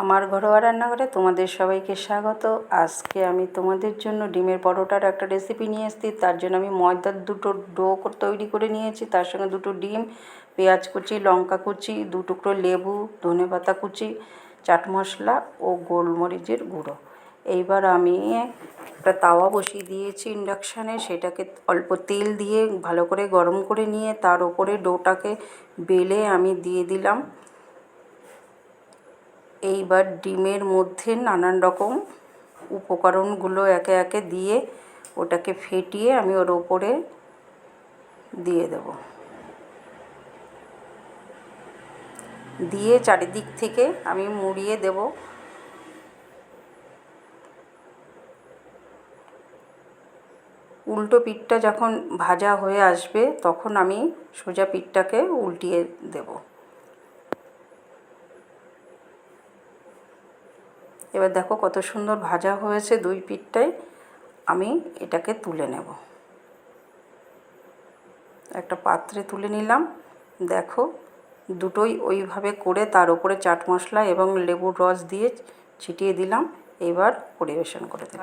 আমার ঘরোয়া রান্নাঘরে তোমাদের সবাইকে স্বাগত। আজকে আমি তোমাদের জন্য ডিমের পরোটার একটা রেসিপি নিয়ে এসেছি। তার জন্য আমি ময়দার দুটো ডো তৈরি করে নিয়েছি। তার সঙ্গে দুটো ডিম, পেঁয়াজ কুচি, লঙ্কা কুচি, দু টুকরো লেবু, ধনে পাতা কুচি, চাট মশলা ও গোলমরিচের গুঁড়ো। এইবার আমি একটা তাওয়া বসিয়ে দিয়েছি ইন্ডাকশানে সেটাকে অল্প তেল দিয়ে ভালো করে গরম করে নিয়ে তার ওপরে ডোটাকে বেলে আমি দিয়ে দিলাম। এইবার ডিমের মধ্যে নানান রকম উপকরণগুলো একে একে দিয়ে ওটাকে ফেটিয়ে আমি ওর ওপরে দিয়ে দেব। দিয়ে চারিদিক থেকে আমি মুড়িয়ে দেব। উল্টো পিঠটা যখন ভাজা হয়ে আসবে তখন আমি সোজা পিঠটাকে উল্টিয়ে দেবো। এবার দেখো কত সুন্দর ভাজা হয়েছে দুই পিঠটাই। আমি এটাকে তুলে নেব। একটা পাত্রে তুলে নিলাম। দেখো দুটোই ওইভাবে করে তার উপরে চাট মশলা এবং লেবুর রস দিয়ে ছিটিয়ে দিলাম। এবার পরিবেশন করে দিলাম।